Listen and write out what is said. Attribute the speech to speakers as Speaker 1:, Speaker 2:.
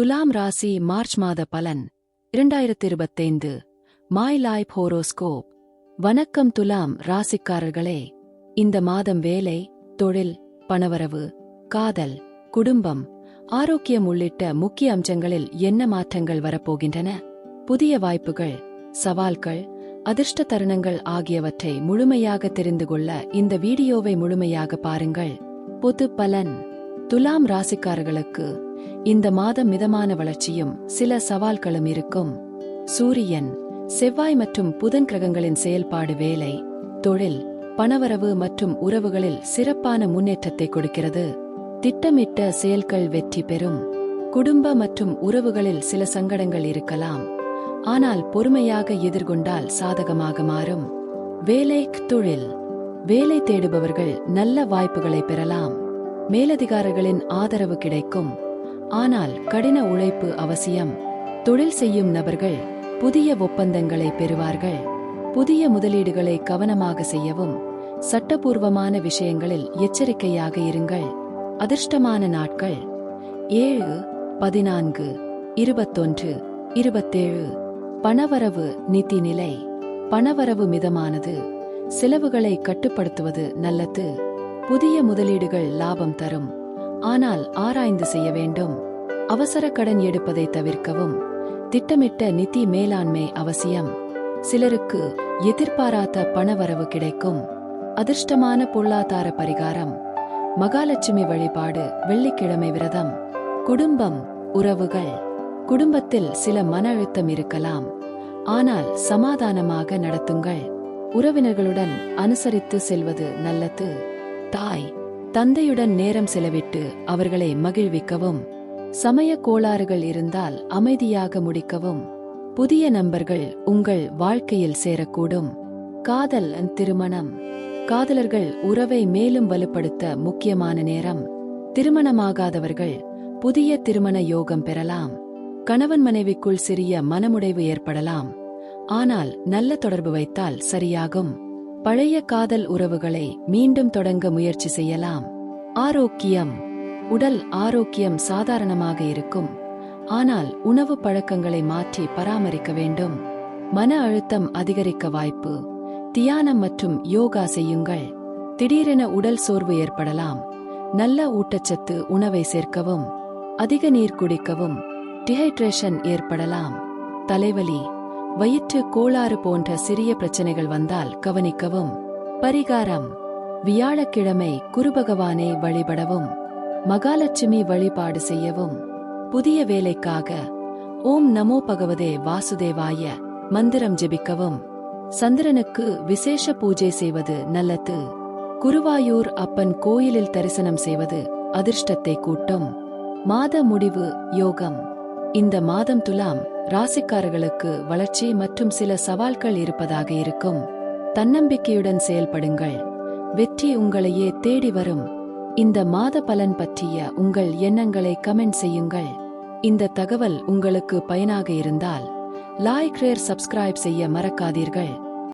Speaker 1: துலாம் ராசி மார்ச் மாத பலன் இரண்டாயிரத்தி இருபத்தைந்து மாய் லைஃப் ஹோரோஸ்கோப் வணக்கம் துலாம் ராசிக்காரர்களே. இந்த மாதம் வேலை தொழில் பணவரவு காதல் குடும்பம் ஆரோக்கியம் உள்ளிட்ட முக்கிய அம்சங்களில் என்ன மாற்றங்கள் வரப்போகின்றன? புதிய வாய்ப்புகள் சவால்கள் அதிர்ஷ்ட தருணங்கள் ஆகியவற்றை முழுமையாக தெரிந்து கொள்ள இந்த வீடியோவை முழுமையாக பாருங்கள். பொது பலன். துலாம் ராசிக்காரர்களுக்கு இந்த மாதம் மிதமான வளர்ச்சியும் சில சவால்களும் இருக்கும். சூரியன் செவ்வாய் மற்றும் புதன் கிரகங்களின் செயல்பாடு வேலை தொழில் பணவரவு மற்றும் உறவுகளில் சிறப்பான முன்னேற்றத்தை கொடுக்கிறது. திட்டமிட்ட செயல்கள் வெற்றி பெறும். குடும்ப மற்றும் உறவுகளில் சில சங்கடங்கள் இருக்கலாம். ஆனால் பொறுமையாக எதிர்கொண்டால் சாதகமாக மாறும். வேலை தொழில். வேலை தேடுபவர்கள் நல்ல வாய்ப்புகளை பெறலாம். மேலதிகாரிகளின் ஆதரவு கிடைக்கும். ஆனால் கடின உழைப்பு அவசியம். தொழில் செய்யும் நபர்கள் புதிய ஒப்பந்தங்களை பெறுவார்கள். புதிய முதலீடுகளை கவனமாக செய்யவும் சட்டபூர்வமான விஷயங்களில் எச்சரிக்கையாக இருங்கள். அதிர்ஷ்டமான நாட்கள் ஏழு பதினான்கு இருபத்தொன்று இருபத்தேழு. பணவரவு நிதி நிலை பணவரவு மிதமானது. செலவுகளை கட்டுப்படுத்துவது நல்லது. புதிய முதலீடுகள் லாபம் தரும். ஆனால் ஆராய்ந்து செய்ய வேண்டும். அவசர கடன் எடுப்பதை தவிர்க்கவும். திட்டமிட்ட நிதி மேலாண்மை அவசியம். சிலருக்கு எதிர்பாராத பணவரவு கிடைக்கும். அதிர்ஷ்டமான பொருளாதார பரிகாரம். மகாலட்சுமி வழிபாடு வெள்ளிக்கிழமை விரதம். குடும்பம் உறவுகள். குடும்பத்தில் சில மன அழுத்தம் இருக்கலாம். ஆனால் சமாதானமாக நடத்துங்கள். உறவினர்களுடன் அனுசரித்து செல்வது நல்லது. தாய் தந்தையுடன் நேரம் செலவிட்டு அவர்களை மகிழ்விக்கவும். சமய கோளாறுகள் இருந்தால் அமைதியாக முடிக்கவும். புதிய நண்பர்கள் உங்கள் வாழ்க்கையில் சேரக்கூடும். காதல் திருமணம். காதலர்கள் உறவை மேலும் வலுப்படுத்த முக்கியமான நேரம். திருமணமாகாதவர்கள் புதிய திருமண யோகம் பெறலாம். கணவன் மனைவிக்குள் சிறிய மனமுடைவு ஏற்படலாம். ஆனால் நல்ல தொடர்பு வைத்தால் சரியாகும். பழைய காதல் உறவுகளை மீண்டும் தொடங்க முயற்சி செய்யலாம். ஆரோக்கியம். உடல் ஆரோக்கியம் சாதாரணமாக இருக்கும். ஆனால் உணவு பழக்கங்களை மாற்றி பராமரிக்க வேண்டும். மன அழுத்தம் அதிகரிக்க வாய்ப்பு. தியானம் மற்றும் யோகா செய்யுங்கள். திடீரென உடல் சோர்வு ஏற்படலாம். நல்ல ஊட்டச்சத்து உணவை சேர்க்கவும். அதிக நீர் குடிக்கவும். டிஹைட்ரேஷன் ஏற்படலாம். தலைவலி வயிற்று கோளாறு போன்ற சிறிய பிரச்சனைகள் வந்தால் கவனிக்கவும். பரிகாரம் வியாழக்கிழமை குருபகவானை வழிபடவும். மகாலட்சுமி வழிபாடு செய்யவும் புதிய வேலைக்காக ஓம் நமோ பகவதே வாசுதேவாய மந்திரம் ஜெபிக்கவும். சந்திரனுக்கு விசேஷ பூஜை செய்வது நல்லது. குருவாயூர் அப்பன் கோயிலில் தரிசனம் செய்வது அதிர்ஷ்டத்தை கூட்டும். மாத முடிவு யோகம். இந்த மாதம் துலாம் ராசிக்காரர்களுக்கு வளர்ச்சி மற்றும் சில சவால்கள் இருப்பதாக இருக்கும். தன்னம்பிக்கையுடன் செயல்படுங்கள். வெற்றி உங்களையே தேடி வரும். இந்த மாத பலன் பற்றிய உங்கள் எண்ணங்களை கமெண்ட் செய்யுங்கள். இந்த தகவல் உங்களுக்கு பயனாக இருந்தால் லாய் ரேர் சப்ஸ்கிரைப் செய்ய மறக்காதீர்கள்.